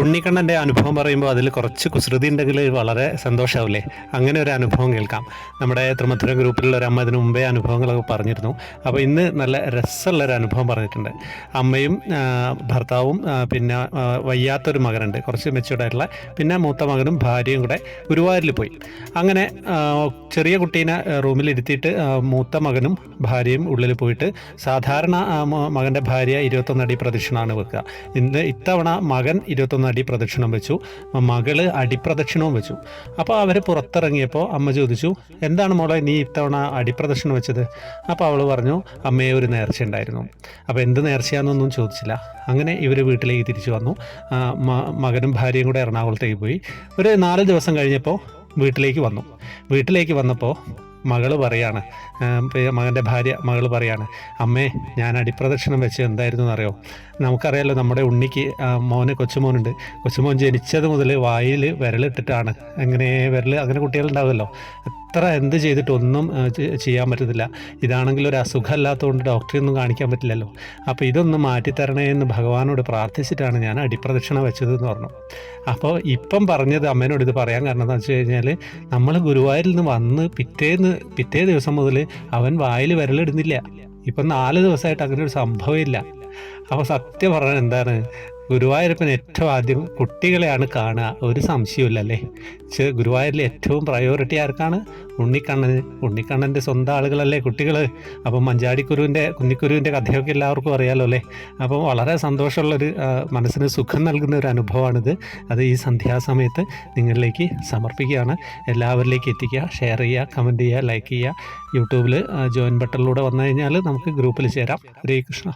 ഉണ്ണിക്കണ്ണന്റെ അനുഭവം പറയുമ്പോൾ അതിൽ കുറച്ച് കുസൃതി ഉണ്ടെങ്കിൽ വളരെ സന്തോഷമാവില്ലേ അങ്ങനെ ഒരു അനുഭവം കേൾക്കാം. നമ്മുടെ ത്രിമധുരം ഗ്രൂപ്പിലുള്ള ഒരു അമ്മ ഇതിനു മുമ്പേ അനുഭവങ്ങളൊക്കെ പറഞ്ഞിരുന്നു. അപ്പോൾ ഇന്ന് നല്ല രസമുള്ള ഒരു അനുഭവം പറഞ്ഞിട്ടുണ്ട്. അമ്മയും ഭർത്താവും പിന്നെ വയ്യാത്തൊരു മകനുണ്ട്. കുറച്ച് മെച്ചൂർഡായിട്ടുള്ള പിന്നെ മൂത്ത മകനും ഭാര്യയും കൂടെ ഗുരുവായൂരിൽ പോയി. അങ്ങനെ ചെറിയ കുട്ടീനെ റൂമിലിരുത്തിയിട്ട് മൂത്ത മകനും ഭാര്യയും ഉള്ളിൽ പോയിട്ട് സാധാരണ മകന്റെ ഭാര്യ ഇരുപത്തൊന്നടി പ്രദക്ഷിണമാണ് വെക്കുക. ഇന്ന് ഇത്തവണ മകൻ ഇരുപത്തൊന്ന് അടി പ്രദക്ഷിണം വെച്ചു. മകൾ അടിപ്രദക്ഷിണവും വെച്ചു. അപ്പോൾ അവർ പുറത്തിറങ്ങിയപ്പോൾ അമ്മ ചോദിച്ചു എന്താണ് മോളെ നീ ഇത്തവണ അടിപ്രദക്ഷിണം വെച്ചത്? അപ്പോൾ അവൾ പറഞ്ഞു അമ്മയെ ഒരു നേർച്ച ഉണ്ടായിരുന്നു. അപ്പോൾ എന്ത് നേർച്ചയാണെന്നൊന്നും ചോദിച്ചില്ല. അങ്ങനെ ഇവർ വീട്ടിലേക്ക് തിരിച്ചു വന്നു. മകനും ഭാര്യയും കൂടെ എറണാകുളത്തേക്ക് പോയി. ഒരു നാല് ദിവസം കഴിഞ്ഞപ്പോൾ വീട്ടിലേക്ക് വന്നു. വീട്ടിലേക്ക് വന്നപ്പോൾ മകൾ പറയാണ്. മകന്റെ ഭാര്യ മകൾ പറയാണ് അമ്മേ ഞാൻ അടിപ്രദക്ഷിണം വെച്ച് എന്തായിരുന്നു എന്നറിയോ? നമുക്കറിയാലോ നമ്മുടെ ഉണ്ണിക്ക് മോന് കൊച്ചുമോനുണ്ട്. കൊച്ചുമോൻ ജനിച്ചത് മുതൽ വായിൽ വിരലിട്ടിട്ടാണ്. അങ്ങനെ വിരൽ അങ്ങനെ കുട്ടികളുണ്ടാവുമല്ലോ. എത്ര എന്ത് ചെയ്തിട്ടൊന്നും ചെയ്യാൻ പറ്റത്തില്ല. ഇതാണെങ്കിൽ ഒരു അസുഖമല്ലാത്തതുകൊണ്ട് ഡോക്ടറെ ഒന്നും കാണിക്കാൻ പറ്റില്ലല്ലോ. അപ്പോൾ ഇതൊന്ന് മാറ്റിത്തരണേ എന്ന് ഭഗവാനോട് പ്രാർത്ഥിച്ചിട്ടാണ് ഞാൻ അടിപ്രദക്ഷിണം വെച്ചത് എന്ന് പറഞ്ഞു. അപ്പോൾ ഇപ്പം പറഞ്ഞത് അമ്മേനോട് ഇത് പറയാൻ കാരണം എന്താ വെച്ച് കഴിഞ്ഞാൽ നമ്മൾ ഗുരുവായൂരിൽ നിന്ന് വന്ന് പിറ്റേന്ന് പിറ്റേ ദിവസം മുതൽ അവൻ വായിൽ വിരലിടുന്നില്ല. ഇപ്പം നാല് ദിവസമായിട്ട് അങ്ങനെ ഒരു സംഭവമില്ല അപ്പോൾ സത്യം പറഞ്ഞാൽ എന്താണ്? ഗുരുവായൂരപ്പൻ ഏറ്റവും ആദ്യം കുട്ടികളെയാണ് കാണുക. ഒരു സംശയമില്ല അല്ലേ പക്ഷേ ഗുരുവായൂരിൽ ഏറ്റവും പ്രയോറിറ്റി ആർക്കാണ്? ഉണ്ണിക്കണ്ണന്. ഉണ്ണിക്കണ്ണന്റെ സ്വന്തം ആളുകളല്ലേ കുട്ടികൾ അപ്പം മഞ്ചാടിക്കുരുവിന്റെ കുഞ്ഞിക്കുരുവിന്റെ കഥയൊക്കെ എല്ലാവർക്കും അറിയാലോ അല്ലേ? അപ്പം വളരെ സന്തോഷമുള്ളൊരു മനസ്സിന് സുഖം നൽകുന്ന ഒരു അനുഭവമാണിത്. അത് ഈ സന്ധ്യാസമയത്ത് നിങ്ങളിലേക്ക് സമർപ്പിക്കുകയാണ്. എല്ലാവരിലേക്ക് എത്തിക്കുക ഷെയർ ചെയ്യുക കമന്റ് ചെയ്യുക ലൈക്ക് ചെയ്യുക. യൂട്യൂബിൽ ജോയിൻ ബട്ടണിലൂടെ വന്നു കഴിഞ്ഞാൽ നമുക്ക് ഗ്രൂപ്പിൽ ചേരാം. ഹരേ കൃഷ്ണ.